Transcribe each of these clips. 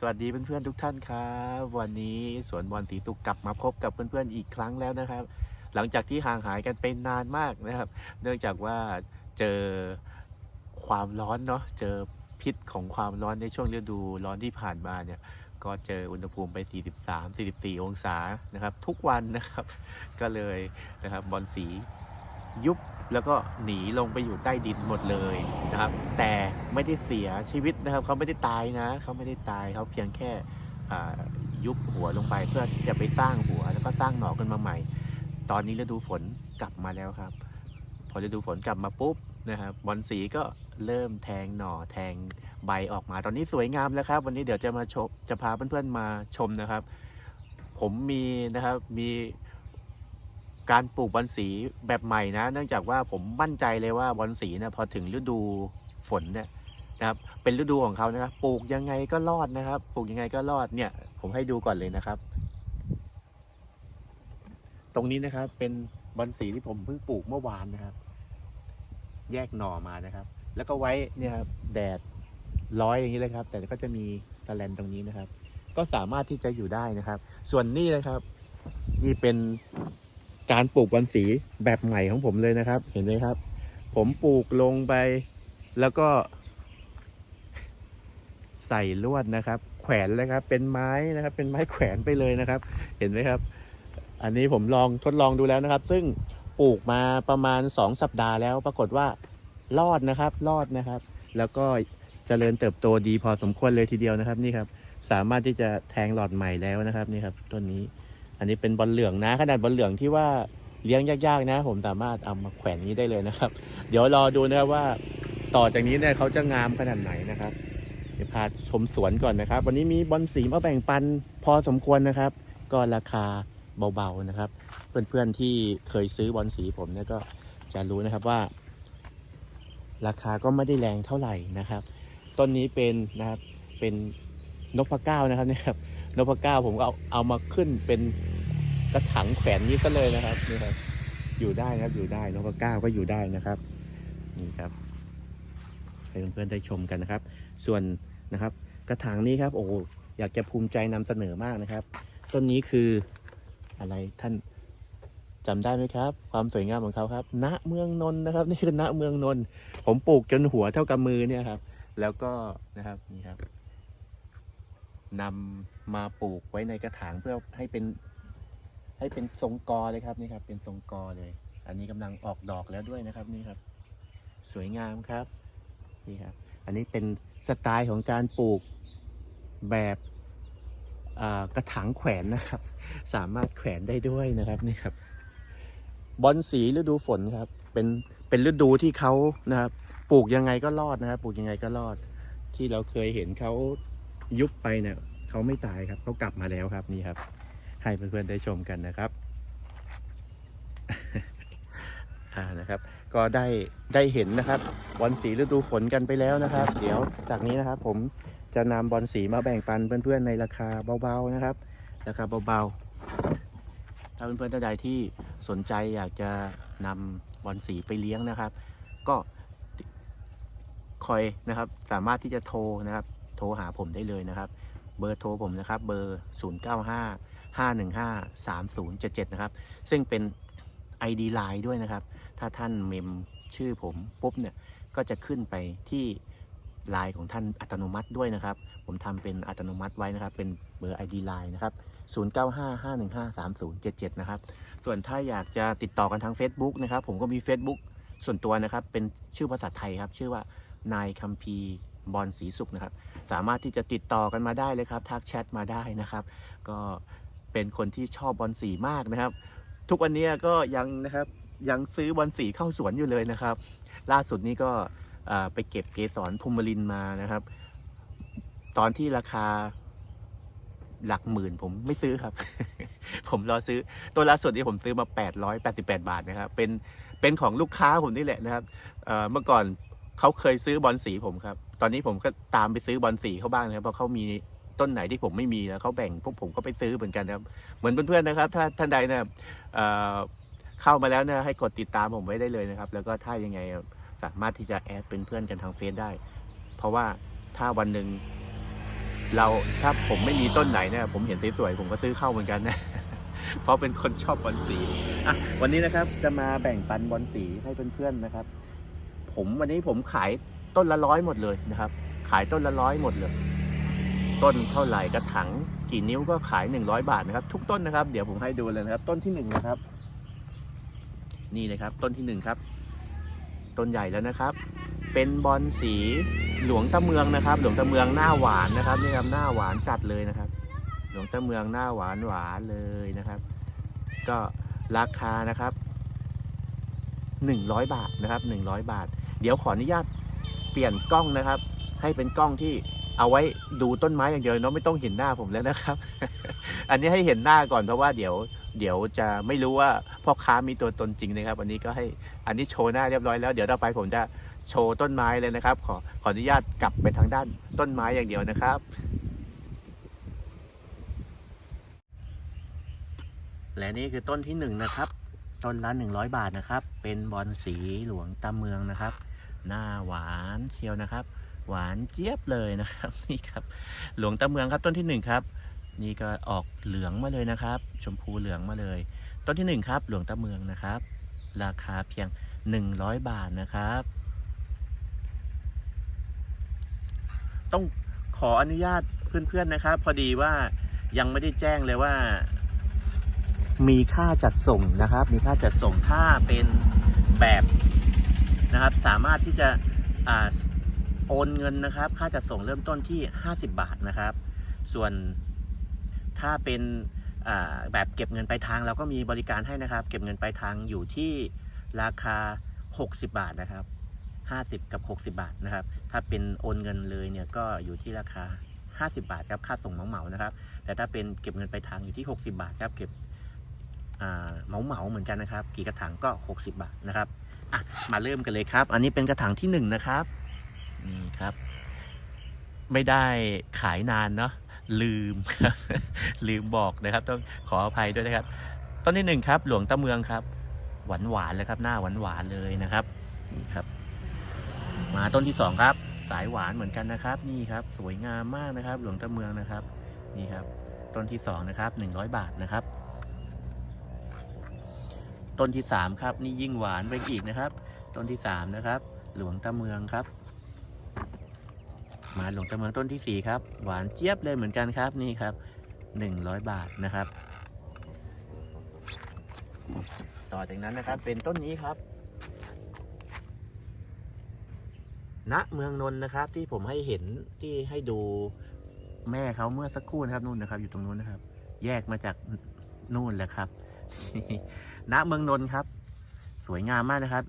สวัสดีเพื่อนๆทุกท่านครับวันนี้สวนบอลสีสุกกลับมาพบกับเพื่อนๆอีกครั้งแล้วนะครับ หลังจากที่ห่างหายกันไปนานมากนะครับ เนื่องจากว่าเจอความร้อนเนาะเจอพิษของความร้อนในช่วงฤดูร้อนที่ผ่านมาเนี่ยก็เจออุณหภูมิไป 43 44 องศานะครับ ทุกวันนะครับ ก็เลยนะครับบอลสียุบ แล้วก็หนีลงไปอยู่ใต้ดินหมดเลยนะครับ แต่ไม่ได้เสียชีวิตนะครับ เขาไม่ได้ตายนะเขาไม่ได้ตายเขาเพียงแค่ยุบหัวลงไปเพื่อจะไปสร้างหัวแล้วก็สร้างหนอขึ้นมาใหม่ ตอนนี้ฤดูฝนกลับมาแล้วครับ พอฤดูฝนกลับมาปุ๊บนะครับบอลสีก็เริ่มแทงหน่อแทงใบออกมา ตอนนี้สวยงามแล้วครับ วันนี้เดี๋ยวจะมาชมจะพาเพื่อนๆมาชมนะครับ ผมมีนะครับมี การปลูกบอลสีแบบใหม่นะ เนื่องจากว่าผมมั่นใจเลยว่าบอลสีเนะพอถึงฤดูฝนเนี่ยนะครับเป็นฤดูของเขานะครับปลูกยังไงก็รอดนะครับ ปลูกยังไงก็รอดเนี่ย ผมให้ดูก่อนเลยนะครับ ตรงนี้นะครับเป็นบอลสีที่ผมเพิ่งปลูกเมื่อวานนะครับ แยกหน่อมานะครับ แล้วก็ไว้เนี่ยครับแดดร้อยอย่างนี้เลยครับ แต่ก็จะมีสแลนตรงนี้นะครับ ก็สามารถที่จะอยู่ได้นะครับ ส่วนนี่นะครับ นี่เป็น การปลูกบอลสีแบบใหม่ของผมเลยนะครับ เห็นไหมครับ ผมปลูกลงไป แล้วก็ ใส่ลวดนะครับ แขวนเลยครับ เป็นไม้นะครับ เป็นไม้แขวนไปเลยนะครับ เห็นไหมครับ อันนี้ผมลองทดลองดูแล้วนะครับ ซึ่งปลูกมาประมาณ 2 สัปดาห์แล้ว ปรากฏว่ารอดนะครับ รอดนะครับ แล้วก็เจริญเติบโตดีพอสมควรเลยทีเดียวนะครับ นี่ครับ สามารถที่จะแทงหลอดใหม่แล้วนะครับ นี่ครับต้นนี้ อันนี้เป็นบอลเหลืองนะขนาดบอลเหลืองที่ว่าเลี้ยงยากๆนะ ผมสามารถเอามาแขวนงนี้ได้เลยนะครับ เดี๋ยวรอดูนะครับว่าต่อจากนี้เนี่ยเขาจะงามขนาดไหนนะครับเดี๋ยวพาชมสวนก่อนนะครับ วันนี้มีบอลสีมาแบ่งปันพอสมควรนะครับ ก็ราคาเบาๆนะครับ เพื่อนๆที่เคยซื้อบอลสีผมเนี่ยก็จะรู้นะครับว่า ราคาก็ไม่ได้แรงเท่าไหร่นะครับ ต้นนี้เป็นนะครับเป็นนกพะเก้านะครับเนี่ยครับ นพเก้าผมก็เอาเอามาขึ้นเป็นกระถางแขวนนี้ก็เลยนะครับนี่ครับ อยู่ได้นะครับอยู่ได้นพเก้าก็อยู่ได้นะครับ นี่ครับ ให้เพื่อนๆได้ชมกันนะครับ ส่วนนะครับ กระถางนี้ครับ โอ้อยากจะภูมิใจนำเสนอมากนะครับ ต้นนี้คืออะไรท่านจำได้ไหมครับ ความสวยงามของเขาครับ ณเมืองนนท์นะครับ นี่คือณเมืองนนท์ผมปลูกจนหัวเท่ากับมือเนี่ยครับ แล้วก็นะครับนี่ครับ นำมาปลูกไว้ในกระถางเพื่อให้เป็น ให้เป็นทรงกอเลยครับนี่ครับ เป็นทรงกอเลย อันนี้กำลังออกดอกแล้วด้วยนะครับนี่ครับ สวยงามครับนี่ครับ อันนี้เป็นสไตล์ของการปลูกแบบกระถางแขวนนะครับ สามารถแขวนได้ด้วยนะครับนี่ครับบอลสีฤดูฝนครับ เป็นเป็นฤดูที่เขานะครับ ปลูกยังไงก็รอดนะครับ ปลูกยังไงก็รอด ที่เราเคยเห็นเขา ยุบไปเนี่ยเขาไม่ตายครับเขากลับมาแล้วครับนี่ครับ ให้เพื่อนๆได้ชมกันนะครับอ่านะครับก็ได้ได้เห็นนะครับบอลสีฤดูฝนกันไปแล้วนะครับ เดี๋ยวจากนี้นะครับผมจะนำบอลสีมาแบ่งปันเพื่อนๆในราคาเบาๆนะครับ ราคาเบาๆถ้าเพื่อนๆท่านใดที่สนใจอยากจะนำบอลสีไปเลี้ยงนะครับ ก็คอยนะครับสามารถที่จะโทรนะครับ โทรหาผมได้เลยนะครับ เบอร์โทรผมนะครับ เบอร์ 0 9 5 5 1 5 3 0 7 7 นะครับ ซึ่งเป็น ID Line ด้วยนะครับ ถ้าท่านเมมชื่อผมปุ๊บเนี่ย ก็จะขึ้นไปที่ไลน์ของท่านอัตโนมัติด้วยนะครับ ผมทำเป็นอัตโนมัติไว้นะครับ เป็นเบอร์ ID Line นะครับ 0955153077 นะครับ ส่วนถ้าอยากจะติดต่อกันทาง Facebook นะครับ ผมก็มี Facebook ส่วนตัวนะครับ เป็นชื่อภาษาไทยครับ ชื่อว่านายคัมพีบอลสีสุขนะครับ สามารถที่จะติดต่อกันมาได้เลยครับทักแชทมาได้นะครับ ก็เป็นคนที่ชอบบอลสีมากนะครับ ทุกวันนี้ก็ยังนะครับยังซื้อบอลสีเข้าสวนอยู่เลยนะครับ ล่าสุดนี้ก็ไปเก็บเกสรพุมรินมานะครับ ตอนที่ราคาหลักหมื่นผมไม่ซื้อครับ ผมรอซื้อตัวล่าสุดที่ผมซื้อมา 888 บาทนะครับ เป็นเป็นของลูกค้าผมนี่แหละนะครับเมื่อก่อน เขาเคยซื้อบอลสีผมครับ ตอนนี้ผมก็ตามไปซื้อบอลสีเขาบ้างนะครับ เพราะเขามีต้นไหนที่ผมไม่มีแล้วเขาแบ่งพวกผมก็ไปซื้อเหมือนกันครับ เหมือนเพื่อนๆนะครับ ถ้าท่านใดเนะเอ่อเข้ามาแล้วนะให้กดติดตามผมไว้ได้เลยนะครับ แล้วก็ถ้ายังไงสามารถที่จะแอดเป็นเพื่อนกันทางเฟซได้ เพราะว่าถ้าวันหนึ่งเราถ้าผมไม่มีต้นไหนเนี่ยผมเห็นสวยๆผมก็ซื้อเข้าเหมือนกันนะ เพราะเป็นคนชอบบอลสีอะวันนี้นะครับจะมาแบ่งปันบอลสีให้เพื่อนๆนะครับ ผมวันนี้ผมขายต้นละร้อยหมดเลยนะครับ ขายต้นละร้อยหมดเลย ต้นเท่าไหร่กระถางกี่นิ้วก็ขาย 100 บาทนะครับ ทุกต้นนะครับ เดี๋ยวผมให้ดูเลยนะครับ ต้นที่หนึ่งนะครับ นี่เลยครับ ต้นที่หนึ่งครับ ต้นใหญ่แล้วนะครับ เป็นบอลสีหลวงตะเมืองนะครับ หลวงตะเมืองหน้าหวานนะครับนี่ครับหน้าหวานจัดเลยนะครับ หลวงตะเมืองหน้าหวานหวานเลยนะครับ ก็ราคานะครับ 100 บาทนะครับ 100 บาท เดี๋ยวขออนุญาตเปลี่ยนกล้องนะครับ ให้เป็นกล้องที่เอาไว้ดูต้นไม้อย่างเดียวเนาะไม่ต้องเห็นหน้าผมแล้วนะครับ อันนี้ให้เห็นหน้าก่อนเพราะว่าเดี๋ยวเดี๋ยวจะไม่รู้ว่าพ่อค้ามีตัวตนจริงนะครับ อันนี้ก็ให้อันนี้โชว์หน้าเรียบร้อยแล้ว เดี๋ยวต่อไปผมจะโชว์ต้นไม้เลยนะครับ ขอขออนุญาตกลับไปทางด้านต้นไม้อย่างเดียวนะครับ และนี่คือต้นที่หนึ่งนะครับ ต้นละหนึ่งร้อยบาทนะครับ เป็นบอลสีหลวงตาเมืองนะครับ หน้าหวานเชียวนะครับ หวานเจี๊ยบเลยนะครับนี่ครับหลวงตาเมืองครับต้นที่หนึ่งครับนี่ก็ออกเหลืองมาเลยนะครับ ชมพูเหลืองมาเลย ต้นที่หนึ่งครับหลวงตาเมืองนะครับ ราคาเพียงหนึ่งร้อยบาทนะครับ ต้องขออนุญาตเพื่อนๆนะครับ พอดีว่ายังไม่ได้แจ้งเลยว่า มีค่าจัดส่งนะครับ มีค่าจัดส่งถ้าเป็นแบบนะครับ สามารถที่จะอ่าโอนเงินนะครับ ค่าจัดส่งเริ่มต้นที่ 50 บาทนะครับ ส่วนถ้าเป็นแบบเก็บเงินปลายทางเราก็มีบริการให้นะครับ เก็บเงินปลายทางอยู่ที่ราคา 60 บาทนะครับ 50 กับ 60 บาทนะครับ ถ้าเป็นโอนเงินเลยเนี่ยก็อยู่ที่ราคา 50 บาทครับ ค่าส่งเหมาๆนะครับ แต่ถ้าเป็นเก็บเงินปลายทางอยู่ที่ 60 บาทครับ เก็บ เหมาเหมาเหมือนกันนะครับ กี่กระถางก็ 60 บาทนะครับอะมาเริ่มกันเลยครับ อันนี้เป็นกระถางที่1นงนะครับนี่ครับ ไม่ได้ขายนานเนาะลืมครับลืมบอกนะครับ ต้องขออภัยด้วยนะครับ ต้นที่หนึ่งครับ หลวงตะเมืองครับ หวานหวานเลยครับหน้าหวานหวานเลยนะครับนี่ครับ มาต้นที่สองครับ สายหวานเหมือนกันนะครับ นี่ครับ สวยงามมากนะครับ หลวงตะเมืองนะครับ นี่ครับ ต้นที่สองนะครับ100บาทนะครับ ต้นที่สามครับ นี่ยิ่งหวานไปอีกนะครับ ต้นที่สามนะครับ หลวงตะเมืองครับ มาหลวงตะเมืองต้นที่สี่ครับ หวานเจี๊ยบเลยเหมือนกันครับนี่ครับหนึ่งร้อยบาทนะครับ ต่อจากนั้นนะครับเป็นต้นนี้ครับณเมืองนนท์นะครับ ที่ผมให้เห็นที่ให้ดูแม่เขาเมื่อสักครู่นะครับนู่นนะครับ อยู่ตรงนู้นนะครับ แยกมาจากนู่นแหละครับ ณเมืองนนท์ครับ สวยงามมากนะครับ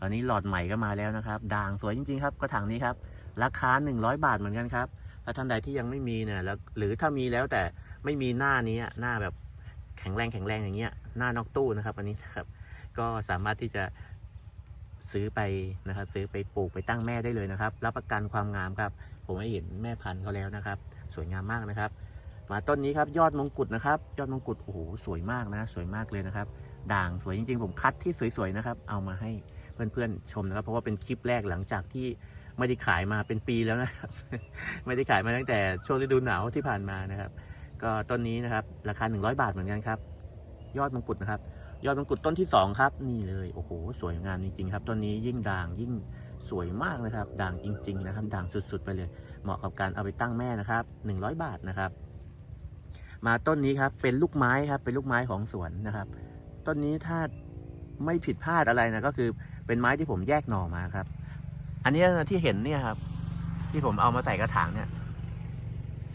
ตอนนี้หลอดใหม่ก็มาแล้วนะครับ ด่างสวยจริงๆครับกระถางนี้ครับ ราคา 100 บาทเหมือนกันครับ ถ้าท่านใดที่ยังไม่มีเนี่ยแล้วหรือถ้ามีแล้วแต่ไม่มีหน้านี้หน้าแบบแข็งแรงแข็งแรงอย่างเงี้ยหน้านอกตู้นะครับ อันนี้นะครับ ก็สามารถที่จะซื้อไปนะครับ ซื้อไปปลูกไปตั้งแม่ได้เลยนะครับ รับประกันความงามครับ ผมให้เห็นแม่พันธุ์เขาแล้วนะครับ สวยงามมากนะครับ มาต้นนี้ครับยอดมงกุฎนะครับ ยอดมงกุฎโอ้โหสวยมากนะ สวยมากเลยนะครับ ด่างสวยจริงๆ ผมคัดที่สวยๆนะครับ เอามาให้เพื่อนๆชมนะครับ เพราะว่าเป็นคลิปแรกหลังจากที่ไม่ได้ขายมาเป็นปีแล้วนะครับ ไม่ได้ขายมาตั้งแต่ช่วงฤดูหนาวที่ผ่านมานะครับ ก็ต้นนี้นะครับ ราคา 100 บาทเหมือนกันครับ ยอดมงกุฎนะครับ ยอดมงกุฎต้นที่ 2 ครับ นี่เลยโอ้โหสวยงามจริงๆครับต้นนี้ยิ่งด่างยิ่งสวยมากนะครับ ด่างจริง ๆ นะครับ ด่างสุดๆ ไปเลย เหมาะกับการเอาไปตั้งแม่นะครับ 100 บาทนะครับ มาต้นนี้ครับ เป็นลูกไม้ครับ เป็นลูกไม้ของสวนนะครับ ต้นนี้ถ้าไม่ผิดพลาดอะไรนะก็คือเป็นไม้ที่ผมแยกหน่อมาครับ อันนี้ที่เห็นเนี่ยครับ ที่ผมเอามาใส่กระถางเนี่ย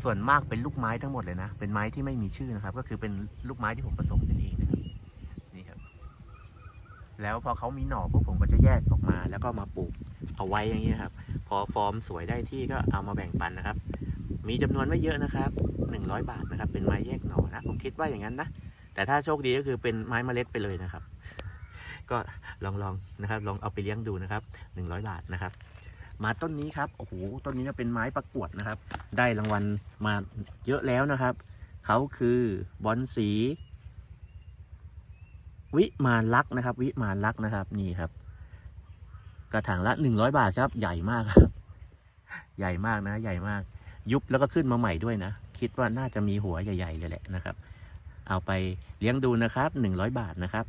ส่วนมากเป็นลูกไม้ทั้งหมดเลยนะ เป็นไม้ที่ไม่มีชื่อนะครับ ก็คือเป็นลูกไม้ที่ผมผสมขึ้นเองนะครับนี่ครับ แล้วพอเขามีหน่อพวกผมก็จะแยกออกมา แล้วก็มาปลูกเอาไว้อย่างนี้ครับ พอฟอร์มสวยได้ที่ก็เอามาแบ่งปันนะครับ มีจำนวนไม่เยอะนะครับ 100 บาทนะครับ เป็นไม้แยกหน่อนะ ผมคิดว่าอย่างนั้นนะ แต่ถ้าโชคดีก็คือเป็นไม้เมล็ดไปเลยนะครับ ก็ลองลองนะครับ ลองเอาไปเลี้ยงดูนะครับ 100 บาทนะครับ มาต้นนี้ครับ โอ้โห ต้นนี้เป็นไม้ประกวดนะครับ ได้รางวัลมาเยอะแล้วนะครับ เขาคือบอนสี วิมานลักษ์นะครับ วิมานลักษ์นะครับ นี่ครับ กระถางละ 100 บาทครับ ใหญ่มากครับ ใหญ่มากนะ ใหญ่มากยุบแล้วก็ขึ้นมาใหม่ด้วยนะ คิดว่าน่าจะมีหัวใหญ่ๆเลยแหละนะครับ เอาไปเลี้ยงดูนะครับ 100 บาทนะครับ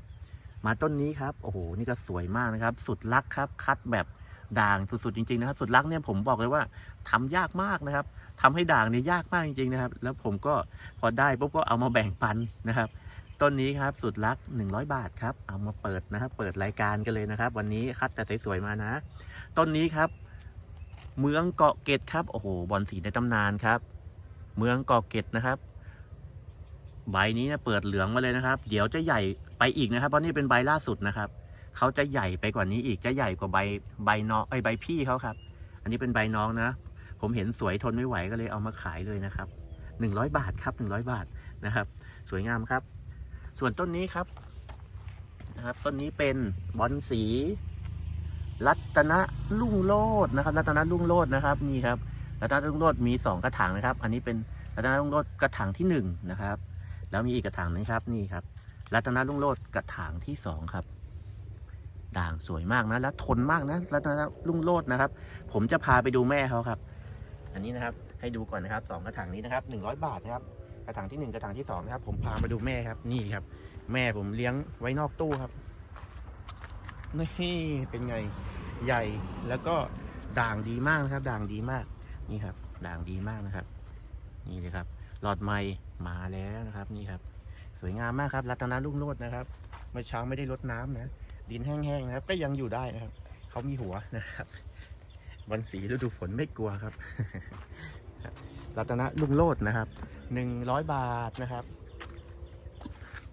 มาต้นนี้ครับโอ้โหนี่ก็สวยมากนะครับ สุดลักครับ คัดแบบด่างสุดๆจริงๆนะครับ สุดลักเนี่ยผมบอกเลยว่าทำยากมากนะครับทำให้ด่างเนี่ยยากมากจริงๆนะครับ แล้วผมก็พอได้ปุ๊บก็เอามาแบ่งปันนะครับต้นนี้ครับสุดลัก 100 บาทครับ เอามาเปิดนะครับ เปิดรายการกันเลยนะครับ วันนี้คัดแต่สวยๆมานะ ต้นนี้ครับ เมืองเกาะเกร็ดครับ โอ้โหบอลสีในตำนานครับ เมืองเกาะเกร็ดนะครับ ใบนี้เนี่ยเปิดเหลืองมาเลยนะครับ เดี๋ยวจะใหญ่ไปอีกนะครับ เพราะนี่เป็นใบล่าสุดนะครับ เขาจะใหญ่ไปกว่านี้อีกจะใหญ่กว่าใบใบน้องไอใบพี่เขาครับ อันนี้เป็นใบน้องนะ ผมเห็นสวยทนไม่ไหวก็เลยเอามาขายเลยนะครับ100 บาทครับ 100 บาทนะครับ สวยงามครับ ส่วนต้นนี้ครับนะครับต้นนี้เป็นบอลสี รัตนลุ่งโลดนะครับ รัตนลุ่งโลดนะครับนี่ครับ รัตนลุ่งโลดมีสองกระถางนะครับ อันนี้เป็นรัตนลุ่งโลดกระถางที่หนึ่งนะครับแล้วมีอีกกระถางนึงครับนี่ครับรัตนลุ่งโลดกระถางที่สองครับด่างสวยมากนะและทนมากนะรัตนลุ่งโลดนะครับ ผมจะพาไปดูแม่เขาครับ อันนี้นะครับให้ดูก่อนนะครับสองกระถางนี้นะครับหนึ่งร้อยบาทนะครับกระถางที่หนึ่งกระถางที่สองนะครับ ผมพามาดูแม่ครับ นี่ครับ แม่ผมเลี้ยงไว้นอกตู้ครับนี่เป็นไงใหญ่แล้วก็ด่างดีมากนะครับ ด่างดีมาก นี่ครับด่างดีมากนะครับ นี่เลยครับ หลอดไม้มาแล้วนะครับ นี่ครับ สวยงามมากครับรัตนารุ่งโรจน์นะครับเมื่อเช้าไม่ได้รดน้ำนะดินแห้งๆนะครับ ก็ยังอยู่ได้นะครับเขามีหัวนะครับวันสีฤดูฝนไม่กลัวครับ รัตนรุ่งโรจน์นะครับหนึ่งร้อยบาทนะครับ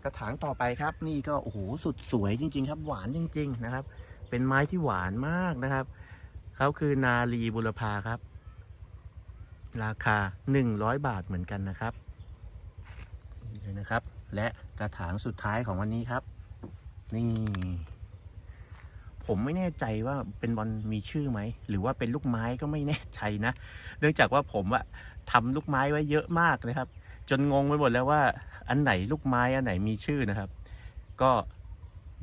กระถางต่อไปครับ นี่ก็โอ้โหสุดสวยจริง ๆ ครับ หวานจริง ๆ นะครับ เป็นไม้ที่หวานมากนะครับเขาคือนาลีบุรพาครับ ราคา 100 บาทเหมือนกันนะครับเลยนะครับ และกระถางสุดท้ายของวันนี้ครับ นี่ ผมไม่แน่ใจว่าเป็นบอลมีชื่อไหม หรือว่าเป็นลูกไม้ก็ไม่แน่ใจนะ เนื่องจากว่าผมอะทำลูกไม้ไว้เยอะมากนะครับ จนงงไปหมดแล้วว่า อันไหนลูกไม้อันไหนมีชื่อนะครับ ก็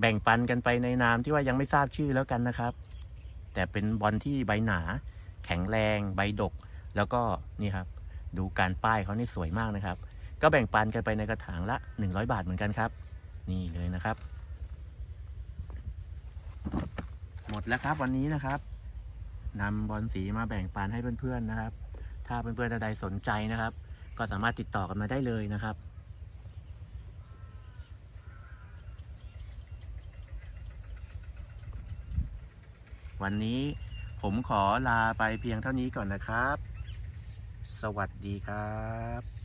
แบ่งปันกันไปในนามที่ว่ายังไม่ทราบชื่อแล้วกันนะครับ แต่เป็นบอลที่ใบหนา แข็งแรง ใบดก แล้วก็นี่ครับดูการป้ายเขานี่สวยมากนะครับ ก็แบ่งปันกันไปในกระถางละ 100 บาทเหมือนกันครับ นี่เลยนะครับ หมดแล้วครับวันนี้นะครับนำบอลสีมาแบ่งปันให้เพื่อนๆนะครับ ถ้าเพื่อนๆใดสนใจนะครับ ก็สามารถติดต่อกันมาได้เลยนะครับวันนี้ผมขอลาไปเพียงเท่านี้ก่อนนะครับ สวัสดีครับ